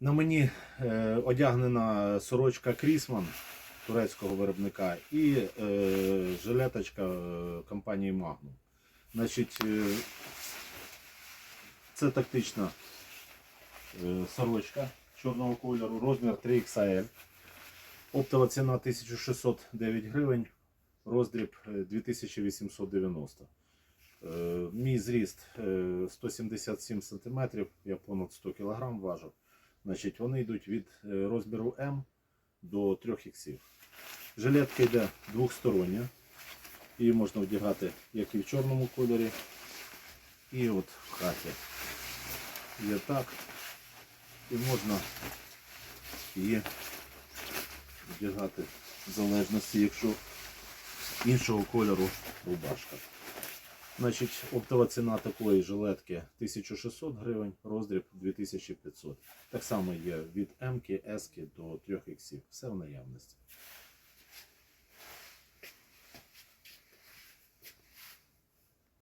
На мені е, одягнена сорочка Крісман турецького виробника і е, жилеточка е, компанії Magnum. Значить, е, це тактична е, сорочка чорного кольору, розмір 3XL. Оптова ціна 1609 гривень, роздріб е, 2890. Е, Мій зріст е, 177 см, я понад 100 кг важу. Значить, вони йдуть від е, розміру М до 3 іксів. Жилетка йде двохстороння. Її можна вдягати як і в чорному кольорі, і от в хаті. Є так. І можна її вдягати в залежності, якщо іншого кольору рубашка. Значить, оптова ціна такої жилетки 1600 гривень, роздріб 2500. Так само є від М, С до 3 х Все в наявності.